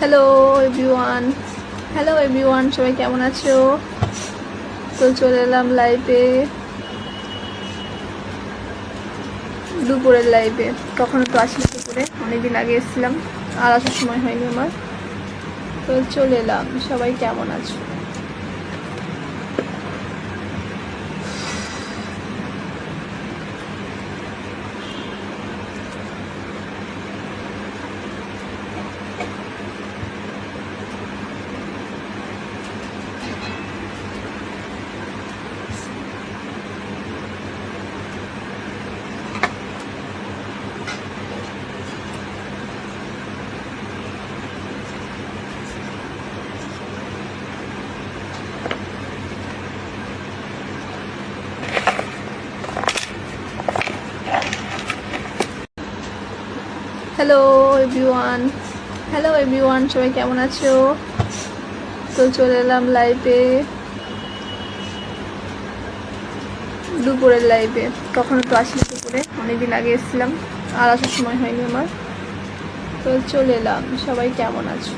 Hello everyone hello everyone সবাই কেমন আছো? তো চলে এলাম লাইভে দুপুরের লাইভে তখন তো আসি দুপুরে, অনেকদিন আগে এসেছিলাম। আর আসার সময় হয়নি আমার। তো চলে এলাম। সবাই কেমন আছো? হ্যালো এভরিওয়ান হ্যালো এভরিওয়ান সবাই কেমন আছো? তো চলে এলাম লাইভে দুপুরের লাইভে কখনো তো আসিনি দুপুরে, অনেকদিন আগে এসেছিলাম, আর আসার সময় হয়নি আমার। তো চলে এলাম। সবাই কেমন আছো?